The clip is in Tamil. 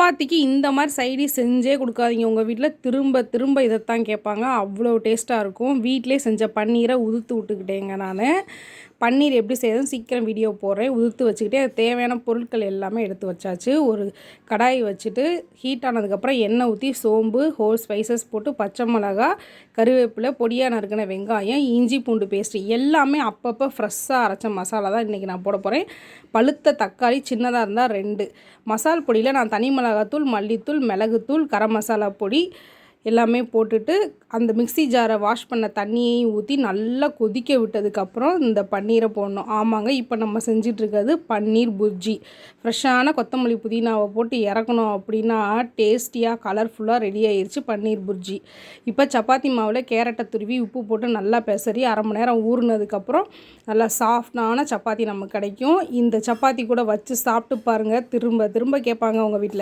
சப்பாத்திக்கு இந்த மாதிரி சைடி செஞ்சே கொடுக்காதீங்க. உங்கள் வீட்டில் திரும்ப திரும்ப இதைத்தான் கேட்பாங்க. அவ்வளோ டேஸ்ட்டாக இருக்கும். வீட்டிலே செஞ்ச பன்னீரை உதுத்து விட்டுக்கிட்டேங்க நான். பன்னீர் எப்படி செய்யறதுன்னு சீக்கிரம் வீடியோ போடுறேன். உதுத்து வச்சுக்கிட்டே அது தேவையான பொருட்கள் எல்லாமே எடுத்து வச்சாச்சு. ஒரு கடாய் வச்சுட்டு ஹீட் ஆனதுக்கப்புறம் எண்ணெய் ஊற்றி சோம்பு ஹோல் ஸ்பைசஸ் போட்டு பச்சை மிளகா கருவேப்பிலை பொடியாக நறுக்கின வெங்காயம் இஞ்சி பூண்டு பேஸ்ட்டு எல்லாமே அப்பப்போ ஃப்ரெஷ்ஷாக அரைச்ச மசாலா தான் இன்றைக்கி நான் போட போகிறேன் பழுத்த தக்காளி சின்னதாக இருந்தால் ரெண்டு. மசால் பொடியில் நான் தனி மிளகாத்தூள் மல்லித்தூள் மிளகுத்தூள் கரம் மசாலா பொடி எல்லாமே போட்டுட்டு அந்த மிக்ஸி ஜாரை வாஷ் பண்ண தண்ணியையும் ஊற்றி நல்லா கொதிக்க விட்டதுக்கப்புறம் இந்த பன்னீரை போடணும். ஆமாங்க இப்போ நம்ம செஞ்சிட்ருக்கிறது பன்னீர் புர்ஜி. ஃப்ரெஷ்ஷான கொத்தமல்லி புதினாவை போட்டு இறக்கணும் அப்படின்னா டேஸ்டியாக கலர்ஃபுல்லாக ரெடி ஆயிடுச்சு பன்னீர் புர்ஜி. இப்போ சப்பாத்தி மாவில் கேரட்டை துருவி உப்பு போட்டு நல்லா பெசரி அரை மணி நேரம் ஊறினதுக்கப்புறம் நல்லா சாஃப்டான சப்பாத்தி நமக்கு கிடைக்கும். இந்த சப்பாத்தி கூட வச்சு சாப்பிட்டு பாருங்கள் திரும்ப திரும்ப கேட்பாங்க உங்கள் வீட்டில்